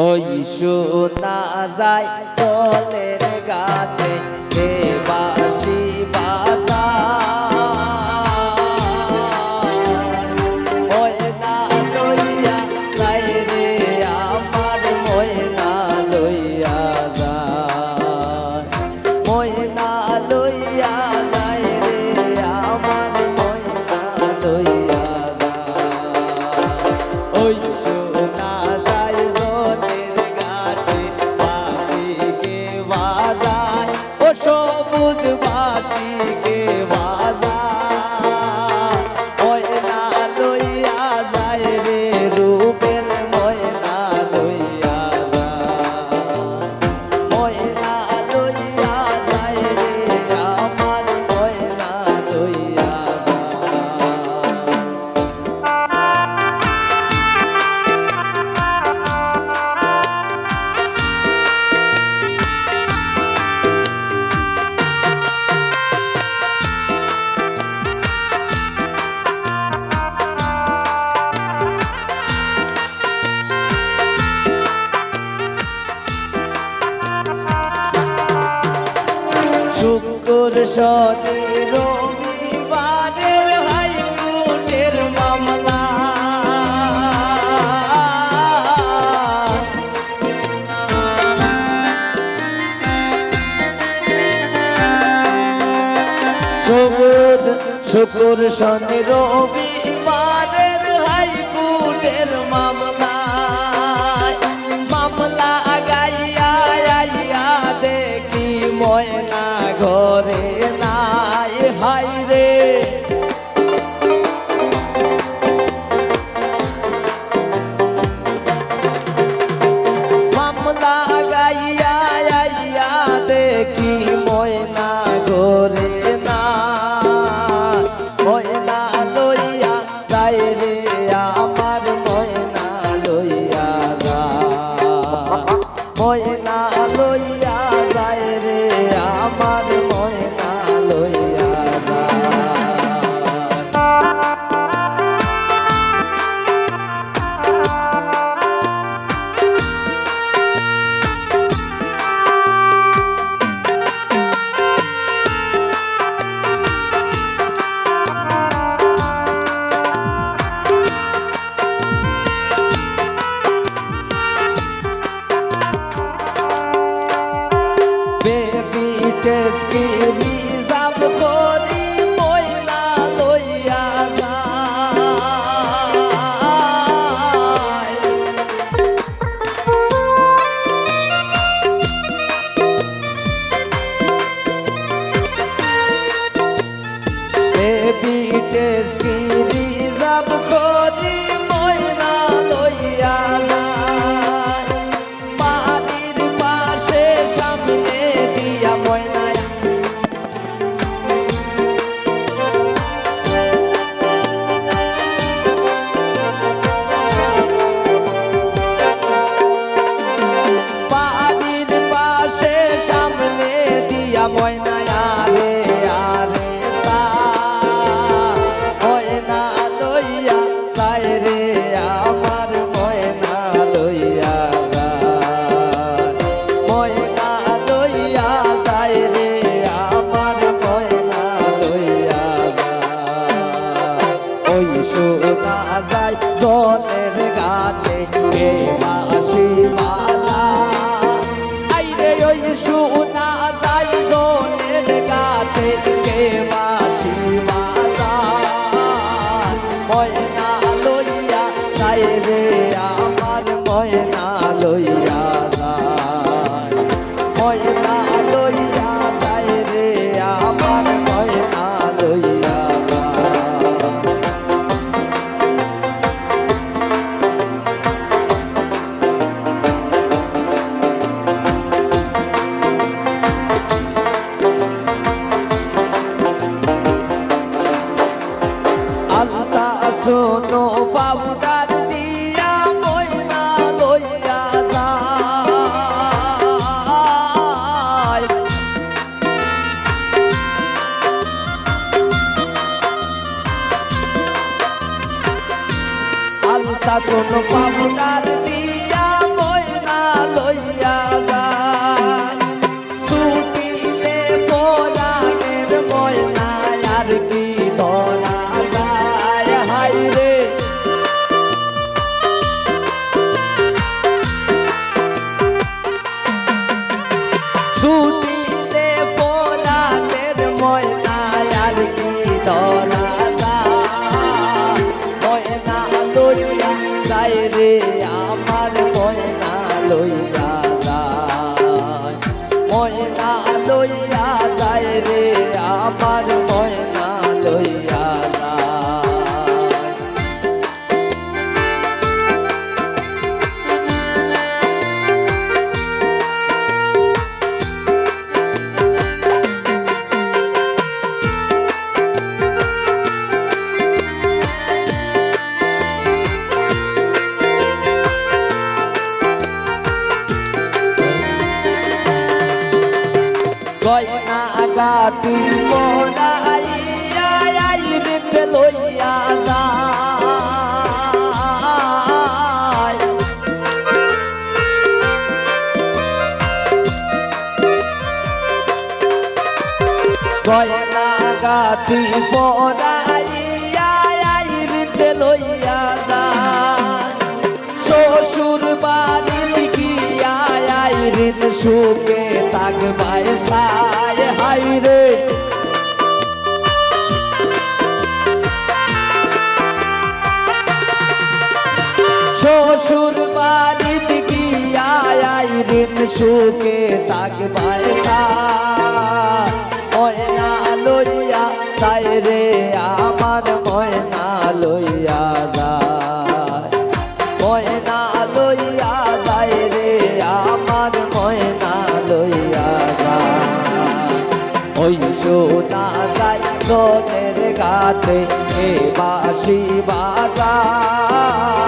ঐশু না যায় চলে গাতে দেবাসী বা সতের রবিবারের হাইকোর্টের মামলা। সবুজ শুকুর সনে রবিবার टेस्ट के लिए सब खोल moina. સાસોનો પાવડાર દિયા. যায় রে আমার ময়না লইয়া গয়না গাটি মোরাইয়া লইয়া যায়। শ্বশুর বাড়ির গিয়া আইরিন সুখে তাকবায় সায় হাইরে শ্বশুর বাড়ির গিয়া আইরিন সুখে তাকবায় সায় ওই সোনা যায় তোদের ঘাটে বাসি বাজার